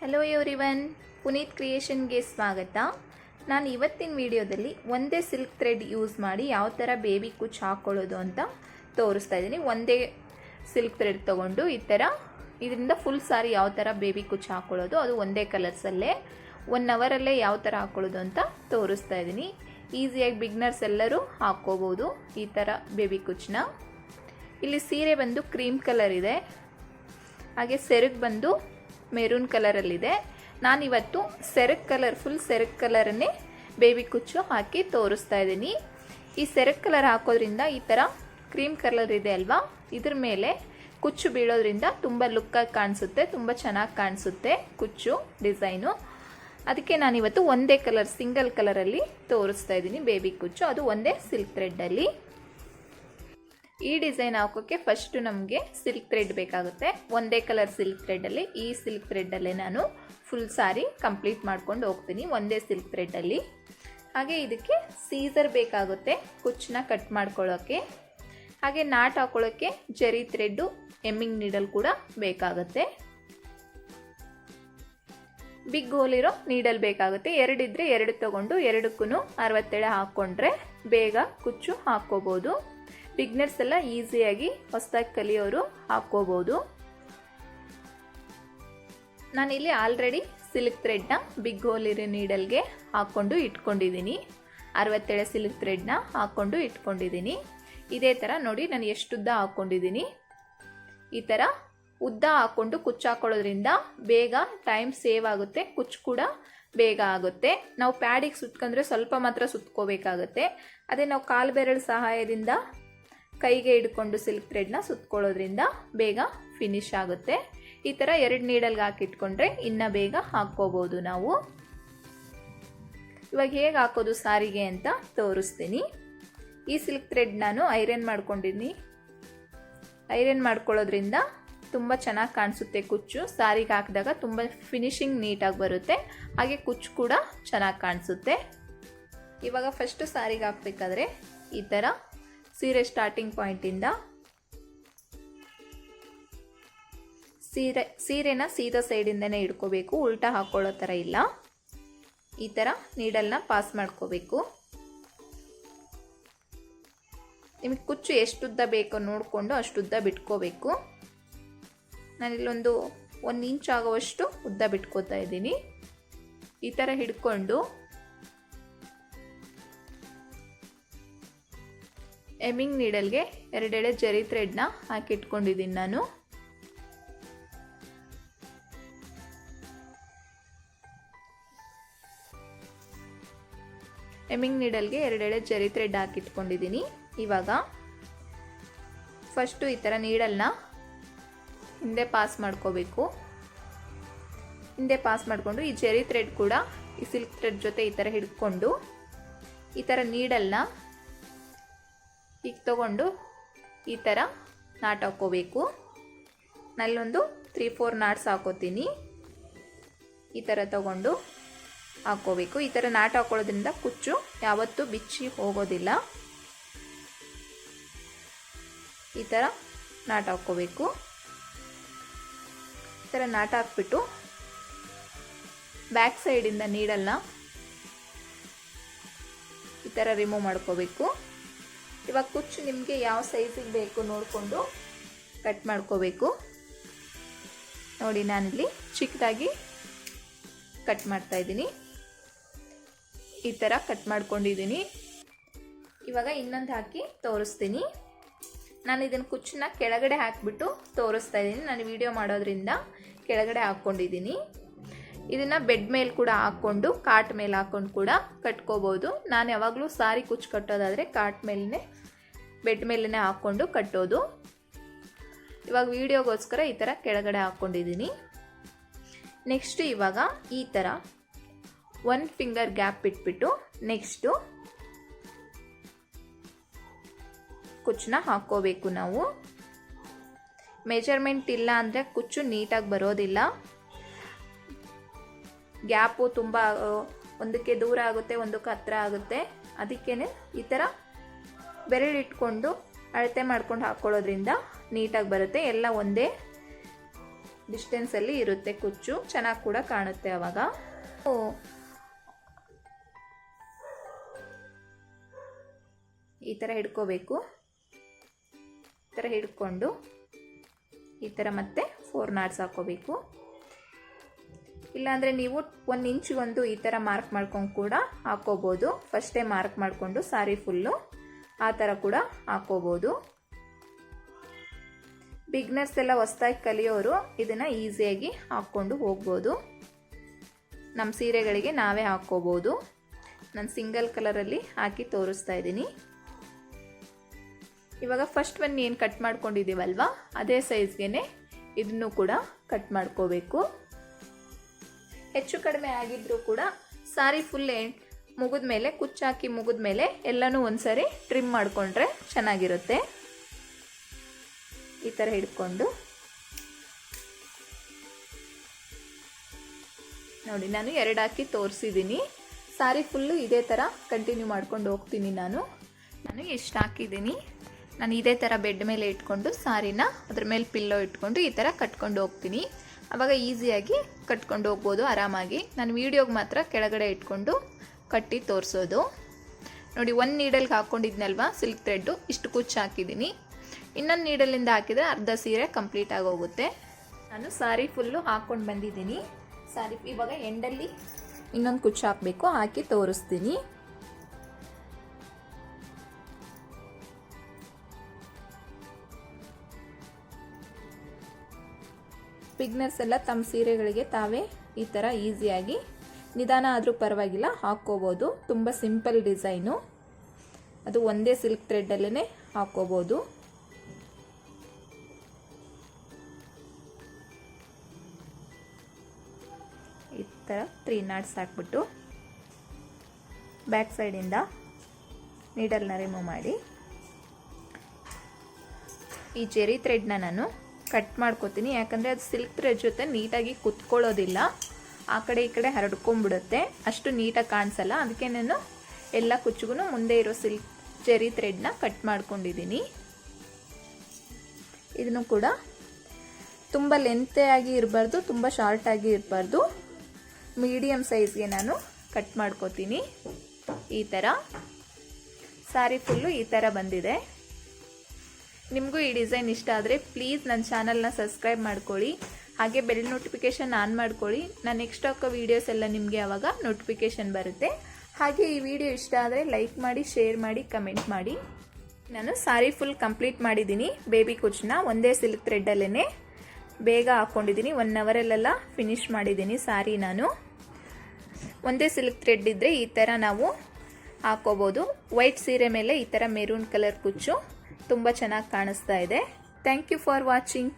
Hello everyone Puneeth ಕ್ರಿಯೇಷನ್ಗೆ ಸ್ವಾಗತ. ನಾನು ಇವತ್ತಿನ ವಿಡಿಯೋದಲ್ಲಿ ಒಂದೇ ಸಿಲ್ಕ್ ಥ್ರೆಡ್ ಯೂಸ್ ಮಾಡಿ ಯಾವ ಥರ ಬೇಬಿ ಕುಚ್ ಹಾಕ್ಕೊಳ್ಳೋದು ಅಂತ ತೋರಿಸ್ತಾ ಇದ್ದೀನಿ. ಒಂದೇ ಸಿಲ್ಕ್ ಥ್ರೆಡ್ ತೊಗೊಂಡು ಈ ಥರ ಇದರಿಂದ ಫುಲ್ ಸಾರಿ ಯಾವ ಥರ ಬೇಬಿ ಕುಚ್ ಹಾಕ್ಕೊಳ್ಳೋದು ಅದು ಒಂದೇ ಕಲರ್ಸಲ್ಲೇ ಒನ್ ಅವರಲ್ಲೇ ಯಾವ ಥರ ಹಾಕ್ಕೊಳ್ಳೋದು ಅಂತ ತೋರಿಸ್ತಾ ಇದ್ದೀನಿ. ಈಸಿಯಾಗಿ ಬಿಗ್ನರ್ಸ್ ಎಲ್ಲರೂ ಹಾಕ್ಕೋಬೋದು ಈ ಥರ ಬೇಬಿ ಕುಚ್ನ. ಇಲ್ಲಿ ಸೀರೆ ಬಂದು ಕ್ರೀಮ್ ಕಲರ್ ಇದೆ. ಹಾಗೆ ಸೆರಗ್ ಬಂದು ಮೆರೂನ್ ಕಲರಲ್ಲಿದೆ. ನಾನಿವತ್ತು ಸೆರಕ್ ಕಲರ್ ಫುಲ್ ಸೆರಕ್ ಕಲರನ್ನೇ ಬೇಬಿ ಕುಚ್ಚು ಹಾಕಿ ತೋರಿಸ್ತಾ ಇದ್ದೀನಿ. ಈ ಸೆರಕ್ ಕಲರ್ ಹಾಕೋದ್ರಿಂದ ಈ ಥರ ಕ್ರೀಮ್ ಕಲರ್ ಇದೆ ಅಲ್ವಾ? ಇದ್ರ ಮೇಲೆ ಕುಚ್ಚು ಬೀಳೋದ್ರಿಂದ ತುಂಬ ಲುಕ್ಕಾಗಿ ಕಾಣಿಸುತ್ತೆ, ತುಂಬ ಚೆನ್ನಾಗಿ ಕಾಣಿಸುತ್ತೆ ಕುಚ್ಚು ಡಿಸೈನು ಅದಕ್ಕೆ ನಾನಿವತ್ತು ಒಂದೇ ಕಲರ್ ಸಿಂಗಲ್ ಕಲರಲ್ಲಿ ತೋರಿಸ್ತಾ ಇದ್ದೀನಿ ಬೇಬಿ ಕುಚ್ಚು. ಅದು ಒಂದೇ ಸಿಲ್ಕ್ ಥ್ರೆಡ್ಡಲ್ಲಿ ಈ ಡಿಸೈನ್ ಹಾಕೋಕ್ಕೆ ಫಸ್ಟ್ ನಮಗೆ ಸಿಲ್ಕ್ ಥ್ರೆಡ್ ಬೇಕಾಗುತ್ತೆ. ಒಂದೇ ಕಲರ್ ಸಿಲ್ಕ್ ಥ್ರೆಡಲ್ಲಿ ಈ ಸಿಲ್ಕ್ ಥ್ರೆಡ್ಡಲ್ಲೇ ನಾನು ಫುಲ್ ಸಾರಿ ಕಂಪ್ಲೀಟ್ ಮಾಡ್ಕೊಂಡು ಹೋಗ್ತೀನಿ ಒಂದೇ ಸಿಲ್ಕ್ ಥ್ರೆಡ್ಡಲ್ಲಿ ಹಾಗೆ ಇದಕ್ಕೆ ಸೀಸರ್ ಬೇಕಾಗುತ್ತೆ, ಕುಚ್ಚನ್ನ ಕಟ್ ಮಾಡ್ಕೊಳ್ಳೋಕ್ಕೆ ಹಾಗೆ ನಾಟ್ ಹಾಕೊಳ್ಳೋಕ್ಕೆ ಜರಿ ಥ್ರೆಡ್ಡು ಎಮ್ಮಿಂಗ್ ನೀಡಲ್ ಕೂಡ ಬೇಕಾಗುತ್ತೆ. ಬಿಗ್ ಹೋಲಿರೋ ನೀಡಲ್ ಬೇಕಾಗುತ್ತೆ. ಎರಡಿದ್ರೆ ಎರಡು ತಗೊಂಡು ಎರಡಕ್ಕೂ ಅರವತ್ತೆಳೆ ಹಾಕ್ಕೊಂಡ್ರೆ ಬೇಗ ಕುಚ್ಚು ಹಾಕ್ಕೋಬೋದು. ಬಿಗ್ನರ್ಸ್ ಎಲ್ಲ ಈಸಿಯಾಗಿ ಹೊಸದಾಗಿ ಕಲಿಯೋರು ಹಾಕ್ಕೋಬೋದು. ನಾನಿಲ್ಲಿ ಆಲ್ರೆಡಿ ಸಿಲ್ಕ್ ಥ್ರೆಡ್ನ ಬಿಗ್ ಹೋಲಿರೋ ನೀಡಲ್ಗೆ ಹಾಕ್ಕೊಂಡು ಇಟ್ಕೊಂಡಿದ್ದೀನಿ. ಅರವತ್ತೇಳು ಸಿಲ್ಕ್ ಥ್ರೆಡ್ನ ಹಾಕ್ಕೊಂಡು ಇಟ್ಕೊಂಡಿದ್ದೀನಿ. ಇದೇ ಥರ ನೋಡಿ ನಾನು ಎಷ್ಟು ಉದ್ದ ಹಾಕ್ಕೊಂಡಿದ್ದೀನಿ. ಈ ಥರ ಉದ್ದ ಹಾಕ್ಕೊಂಡು ಕುಚ್ಚು ಹಾಕೊಳ್ಳೋದ್ರಿಂದ ಬೇಗ ಟೈಮ್ ಸೇವ್ ಆಗುತ್ತೆ ಕುಚ್ಚು ಕೂಡ ಬೇಗ ಆಗುತ್ತೆ. ನಾವು ಪ್ಯಾಡಿಗೆ ಸುತ್ಕೊಂಡ್ರೆ ಸ್ವಲ್ಪ ಮಾತ್ರ ಸುತ್ಕೋಬೇಕಾಗುತ್ತೆ. ಅದೇ ನಾವು ಕಾಲು ಬೆರಳು ಸಹಾಯದಿಂದ ಕೈಗೆ ಹಿಡ್ಕೊಂಡು ಸಿಲ್ಕ್ ಥ್ರೆಡ್ನ ಸುತ್ಕೊಳ್ಳೋದ್ರಿಂದ ಬೇಗ ಫಿನಿಶ್ ಆಗುತ್ತೆ. ಈ ಥರ ಎರಡು ನೀಡಲ್ಗೆ ಹಾಕಿಟ್ಕೊಂಡ್ರೆ ಇನ್ನು ಬೇಗ ಹಾಕ್ಕೋಬೋದು ನಾವು. ಇವಾಗ ಹೇಗೆ ಹಾಕೋದು ಸಾರಿಗೆ ಅಂತ ತೋರಿಸ್ತೀನಿ. ಈ ಸಿಲ್ಕ್ ಥ್ರೆಡ್ ನಾನು ಐರನ್ ಮಾಡ್ಕೊಂಡಿದ್ದೀನಿ. ಐರನ್ ಮಾಡ್ಕೊಳ್ಳೋದ್ರಿಂದ ತುಂಬ ಚೆನ್ನಾಗಿ ಕಾಣಿಸುತ್ತೆ ಕುಚ್ಚು. ಸಾರಿಗೆ ಹಾಕಿದಾಗ ತುಂಬ ಫಿನಿಶಿಂಗ್ ನೀಟಾಗಿ ಬರುತ್ತೆ. ಹಾಗೆ ಕುಚ್ಚು ಕೂಡ ಚೆನ್ನಾಗಿ ಕಾಣಿಸುತ್ತೆ. ಇವಾಗ ಫಸ್ಟು ಸಾರಿಗೆ ಹಾಕಬೇಕಾದ್ರೆ ಈ ಥರ ಸೀರೆ ಸ್ಟಾರ್ಟಿಂಗ್ ಪಾಯಿಂಟಿಂದ ಸೀರೆ, ಸೀರೆನ ಸೀದಾ ಸೈಡಿಂದನೇ ಇಡ್ಕೋಬೇಕು ಉಲ್ಟಾ ಹಾಕ್ಕೊಳ್ಳೋ ಥರ ಇಲ್ಲ. ಈ ಥರ ನೀಡಲ್ನ ಪಾಸ್ ಮಾಡ್ಕೋಬೇಕು. ನಿಮಗೆ ಕುಚ್ಚು ಎಷ್ಟುದ್ದ ಬೇಕೋ ನೋಡಿಕೊಂಡು ಅಷ್ಟುದ್ದ ಬಿಟ್ಕೋಬೇಕು. ನಾನಿಲ್ಲೊಂದು ಒಂದು ಇಂಚ್ ಆಗುವಷ್ಟು ಉದ್ದ ಬಿಟ್ಕೋತಾ ಇದ್ದೀನಿ. ಈ ಥರ ಹಿಡ್ಕೊಂಡು ಎಮಿಂಗ್ ನೀಡಲ್ಗೆ ಎರಡೆಳೆ ಜರಿ ಥ್ರೆಡ್ನ ಹಾಕಿಟ್ಕೊಂಡಿದ್ದೀನಿ ನಾನು. ಎಮಿಂಗ್ ನೀಡಲ್ಗೆ ಎರಡೆಳೆ ಜರಿ ಥ್ರೆಡ್ ಹಾಕಿಟ್ಕೊಂಡಿದ್ದೀನಿ. ಇವಾಗ ಫಸ್ಟು ಈ ಥರ ನೀಡಲ್ನ ಹಿಂದೆ ಪಾಸ್ ಮಾಡ್ಕೋಬೇಕು. ಹಿಂದೆ ಪಾಸ್ ಮಾಡಿಕೊಂಡು ಈ ಜೆರಿ ಥ್ರೆಡ್ ಕೂಡ ಈ ಸಿಲ್ಕ್ ಥ್ರೆಡ್ ಜೊತೆ ಈ ಥರ ಹಿಡ್ಕೊಂಡು ಈ ಥರ ನೀಡಲ್ನ ಈಗ ತಗೊಂಡು ಈ ಥರ ನಾಟ್ ಹಾಕ್ಕೋಬೇಕು ನಲ್ಲೊಂದು ತ್ರೀ ಫೋರ್ ನಾಟ್ಸ್ ಹಾಕೋತೀನಿ. ಈ ಥರ ತಗೊಂಡು ಹಾಕ್ಕೋಬೇಕು ಈ ಥರ ನಾಟ್ ಹಾಕೊಳ್ಳೋದ್ರಿಂದ ಕುಚ್ಚು ಯಾವತ್ತೂ ಬಿಚ್ಚಿ ಹೋಗೋದಿಲ್ಲ. ಈ ಥರ ನಾಟ್ ಹಾಕ್ಕೋಬೇಕು ಈ ಥರ ನಾಟ್ ಹಾಕ್ಬಿಟ್ಟು ಬ್ಯಾಕ್ ಸೈಡಿಂದ ನೀಡಲ್ಲ ಈ ಥರ ರಿಮೂವ್ ಮಾಡ್ಕೋಬೇಕು. ಇವಾಗ ಕುಚ್ಚು ನಿಮಗೆ ಯಾವ ಸೈಜಿಗೆ ಬೇಕು ನೋಡಿಕೊಂಡು ಕಟ್ ಮಾಡ್ಕೋಬೇಕು. ನೋಡಿ ನಾನಿಲ್ಲಿ ಚಿಕ್ಕದಾಗಿ ಕಟ್ ಮಾಡ್ತಾ ಇದ್ದೀನಿ. ಈ ಥರ ಕಟ್ ಮಾಡ್ಕೊಂಡಿದ್ದೀನಿ. ಇವಾಗ ಇನ್ನೊಂದು ಹಾಕಿ ತೋರಿಸ್ತೀನಿ. ನಾನು ಇದನ್ನು ಕುಚ್ಚನ್ನ ಕೆಳಗಡೆ ಹಾಕಿಬಿಟ್ಟು ತೋರಿಸ್ತಾ ಇದ್ದೀನಿ. ನಾನು ವಿಡಿಯೋ ಮಾಡೋದ್ರಿಂದ ಕೆಳಗಡೆ ಹಾಕ್ಕೊಂಡಿದ್ದೀನಿ. ಇದನ್ನು ಬೆಡ್ ಮೇಲೆ ಕೂಡ ಹಾಕ್ಕೊಂಡು ಕಾಟ್ ಮೇಲೆ ಹಾಕ್ಕೊಂಡು ಕೂಡ ಕಟ್ಕೋಬೋದು. ನಾನು ಯಾವಾಗಲೂ ಸಾರಿ ಕುಚ್ಚು ಕಟ್ಟೋದಾದರೆ ಕಾಟ್ ಮೇಲೇ ಬೆಡ್ ಮೇಲೇ ಹಾಕ್ಕೊಂಡು ಕಟ್ಟೋದು. ಇವಾಗ ವಿಡಿಯೋಗೋಸ್ಕರ ಈ ಥರ ಕೆಳಗಡೆ ಹಾಕ್ಕೊಂಡಿದ್ದೀನಿ. ನೆಕ್ಸ್ಟು ಇವಾಗ ಈ ಥರ ಒನ್ ಫಿಂಗರ್ ಗ್ಯಾಪ್ ಇಟ್ಬಿಟ್ಟು ನೆಕ್ಸ್ಟು ಕುಚ್ಚನ್ನ ಹಾಕ್ಕೋಬೇಕು ನಾವು. ಮೆಜರ್ಮೆಂಟ್ ಇಲ್ಲ ಅಂದರೆ ಕುಚ್ಚು ನೀಟಾಗಿ ಬರೋದಿಲ್ಲ. ಗ್ಯಾಪು ತುಂಬ, ಒಂದಕ್ಕೆ ದೂರ ಆಗುತ್ತೆ, ಒಂದಕ್ಕೆ ಹತ್ರ ಆಗುತ್ತೆ. ಅದಕ್ಕೇ ಈ ಥರ ಬೆರಳಿಟ್ಕೊಂಡು ಅಳತೆ ಮಾಡ್ಕೊಂಡು ಹಾಕ್ಕೊಳ್ಳೋದ್ರಿಂದ ನೀಟಾಗಿ ಬರುತ್ತೆ. ಎಲ್ಲ ಒಂದೇ ಡಿಸ್ಟೆನ್ಸಲ್ಲಿ ಇರುತ್ತೆ ಕುಚ್ಚು. ಚೆನ್ನಾಗಿ ಕೂಡ ಕಾಣುತ್ತೆ ಆವಾಗ ಈ ಥರ ಹಿಡ್ಕೋಬೇಕು. ಈ ಥರ ಹಿಡ್ಕೊಂಡು ಈ ಥರ ಮತ್ತೆ ಫೋರ್ ನಾಟ್ಸ್ ಹಾಕೋಬೇಕು. ಇಲ್ಲಾಂದರೆ ನೀವು ಒಂದು ಇಂಚಿಗೊಂದು ಈ ಥರ ಮಾರ್ಕ್ ಮಾಡ್ಕೊಂಡು ಕೂಡ ಹಾಕೋಬೋದು. ಫಸ್ಟೇ ಮಾರ್ಕ್ ಮಾಡಿಕೊಂಡು ಸಾರಿ ಫುಲ್ಲು ಆ ಥರ ಕೂಡ ಹಾಕೋಬೋದು. ಬಿಗ್ನರ್ಸ್ ಎಲ್ಲ ಹೊಸ್ದಾಗಿ ಕಲಿಯೋರು ಇದನ್ನು ಈಸಿಯಾಗಿ ಹಾಕ್ಕೊಂಡು ಹೋಗ್ಬೋದು. ನಮ್ಮ ಸೀರೆಗಳಿಗೆ ನಾವೇ ಹಾಕ್ಕೋಬೋದು ನಾನು ಸಿಂಗಲ್ ಕಲರಲ್ಲಿ ಹಾಕಿ ತೋರಿಸ್ತಾ ಇದ್ದೀನಿ. ಇವಾಗ ಫಸ್ಟ್ ಒನ್ ಏನು ಕಟ್ ಮಾಡ್ಕೊಂಡಿದ್ದೀವಲ್ವ? ಅದೇ ಸೈಜ್ಗೆ ಇದನ್ನು ಕೂಡ ಕಟ್ ಮಾಡ್ಕೋಬೇಕು. ಹೆಚ್ಚು ಕಡಿಮೆ ಆಗಿದ್ರೂ ಕೂಡ ಸಾರಿ ಫುಲ್ ಮುಗಿದ ಮೇಲೆ ಕುಚ್ಚಾಕಿ ಮುಗಿದ ಮೇಲೆ ಎಲ್ಲನೂ ಒಂದ್ಸರಿ ಟ್ರಿಮ್ ಮಾಡಿಕೊಂಡ್ರೆ ಚೆನ್ನಾಗಿರುತ್ತೆ. ಈ ಥರ ಹಿಡ್ಕೊಂಡು. ನೋಡಿ, ನಾನು ಎರಡು ಹಾಕಿ ತೋರಿಸಿದ್ದೀನಿ. ಸಾರಿ ಫುಲ್ಲು ಇದೇ ಥರ ಕಂಟಿನ್ಯೂ ಮಾಡ್ಕೊಂಡು ಹೋಗ್ತೀನಿ ನಾನು. ನಾನು ಎಷ್ಟು ಹಾಕಿದ್ದೀನಿ. ನಾನು ಇದೇ ಥರ ಬೆಡ್ ಮೇಲೆ ಇಟ್ಕೊಂಡು ಸಾರಿನ ಅದ್ರ ಮೇಲೆ ಪಿಲ್ಲೋ ಇಟ್ಕೊಂಡು ಈ ಥರ ಕಟ್ಕೊಂಡು ಹೋಗ್ತೀನಿ. ಆವಾಗ ಈಸಿಯಾಗಿ ಕಟ್ಕೊಂಡು ಹೋಗ್ಬೋದು ಆರಾಮಾಗಿ. ನಾನು ವೀಡಿಯೋಗೆ ಮಾತ್ರ ಕೆಳಗಡೆ ಇಟ್ಕೊಂಡು ಕಟ್ಟಿ ತೋರಿಸೋದು. ನೋಡಿ, ಒಂದು ನೀಡಲ್ಗೆ ಹಾಕ್ಕೊಂಡಿದ್ನಲ್ವಾ ಸಿಲ್ಕ್ ಥ್ರೆಡ್ಡು ಇಷ್ಟು ಕುಚ್ಚು ಹಾಕಿದ್ದೀನಿ ಇನ್ನೊಂದು ನೀಡಲಿಂದ ಹಾಕಿದರೆ ಅರ್ಧ ಸೀರೆ ಕಂಪ್ಲೀಟ್ ಆಗೋಗುತ್ತೆ. ನಾನು ಸಾರಿ ಫುಲ್ಲು ಹಾಕ್ಕೊಂಡು ಬಂದಿದ್ದೀನಿ. ಸಾರಿ ಇವಾಗ ಎಂಡಲ್ಲಿ ಇನ್ನೊಂದು ಕುಚ್ಚು ಹಾಕಬೇಕು. ಹಾಕಿ ತೋರಿಸ್ತೀನಿ. ಪಿಗ್ನರ್ಸ್ ಎಲ್ಲ ತಮ್ಮ ಸೀರೆಗಳಿಗೆ ತಾವೇ ಈ ಥರ ಈಸಿಯಾಗಿ ನಿಧಾನ ಆದರೂ ಪರವಾಗಿಲ್ಲ, ಹಾಕ್ಕೋಬೋದು. ತುಂಬ ಸಿಂಪಲ್ ಡಿಸೈನು ಅದು ಒಂದೇ ಸಿಲ್ಕ್ ಥ್ರೆಡ್ಡಲ್ಲೇ ಹಾಕ್ಕೋಬೋದು. ಈ ಥರ ತ್ರೀ ನಾಟ್ಸ್ ಹಾಕ್ಬಿಟ್ಟು ಬ್ಯಾಕ್ ಸೈಡಿಂದ ನೀಡಲ್ನ ರಿಮೂವ್ ಮಾಡಿ. ಈ ಜೆರಿ ಥ್ರೆಡ್ನ ನಾನು ಕಟ್ ಮಾಡ್ಕೋತೀನಿ. ಯಾಕಂದರೆ ಅದು ಸಿಲ್ಕ್ ಥ್ರೆಡ್ ಜೊತೆ ನೀಟಾಗಿ ಕುತ್ಕೊಳ್ಳೋದಿಲ್ಲ. ಆ ಕಡೆ ಈ ಕಡೆ ಹರಡ್ಕೊಂಡ್ಬಿಡುತ್ತೆ. ಅಷ್ಟು ನೀಟಾಗಿ ಕಾಣಿಸಲ್ಲ. ಅದಕ್ಕೆ ನಾನು ಎಲ್ಲ ಕುಚ್ಚಿಗೂ ಮುಂದೆ ಇರೋ ಸಿಲ್ಕ್ ಚೆರಿ ಥ್ರೆಡ್ನ ಕಟ್ ಮಾಡ್ಕೊಂಡಿದ್ದೀನಿ ಇದನ್ನು ಕೂಡ ತುಂಬ ಲೆಂತೆ ಆಗಿ ಇರಬಾರ್ದು, ತುಂಬ ಶಾರ್ಟಾಗಿ ಇರಬಾರ್ದು. ಮೀಡಿಯಮ್ ಸೈಜ್ಗೆ ನಾನು ಕಟ್ ಮಾಡ್ಕೋತೀನಿ. ಈ ಥರ ಸಾರಿ ಫುಲ್ಲು ಈ ಥರ ಬಂದಿದೆ. ನಿಮಗೂ ಈ ಡಿಸೈನ್ ಇಷ್ಟ ಆದರೆ ಪ್ಲೀಸ್ ನನ್ನ ಚಾನಲ್ನ ಸಬ್ಸ್ಕ್ರೈಬ್ ಮಾಡ್ಕೊಳ್ಳಿ. ಹಾಗೆ ಬೆಲ್ ನೋಟಿಫಿಕೇಷನ್ ಆನ್ ಮಾಡ್ಕೊಳ್ಳಿ. ನಾನು ನೆಕ್ಸ್ಟ್ ಹಾಕೋ ವೀಡಿಯೋಸ್ ಎಲ್ಲ ನಿಮಗೆ ಆವಾಗ ನೋಟಿಫಿಕೇಷನ್ ಬರುತ್ತೆ. ಹಾಗೆ ಈ ವಿಡಿಯೋ ಇಷ್ಟ ಆದರೆ ಲೈಕ್ ಮಾಡಿ ಶೇರ್ ಮಾಡಿ ಕಮೆಂಟ್ ಮಾಡಿ. ನಾನು ಸಾರಿ ಫುಲ್ ಕಂಪ್ಲೀಟ್ ಮಾಡಿದ್ದೀನಿ. ಬೇಬಿ ಕುಚ್ಚನ್ನ ಒಂದೇ ಸಿಲ್ಕ್ ಥ್ರೆಡ್ಡಲ್ಲೇ ಬೇಗ ಹಾಕ್ಕೊಂಡಿದ್ದೀನಿ ಒನ್ ಅವರಲ್ಲೆಲ್ಲ ಫಿನಿಶ್ ಮಾಡಿದ್ದೀನಿ ಸಾರಿ ನಾನು. ಒಂದೇ ಸಿಲ್ಕ್ ಥ್ರೆಡ್ ಇದ್ದರೆ ಈ ಥರ ನಾವು ಹಾಕೋಬೋದು. ವೈಟ್ ಸೀರೆ ಮೇಲೆ ಈ ಥರ ಮೆರೂನ್ ಕಲರ್ ಕುಚ್ಚು. ತುಂಬ ಚೆನ್ನಾಗಿ ಕಾಣಿಸ್ತಾ ಇದೆ. Thank you for watching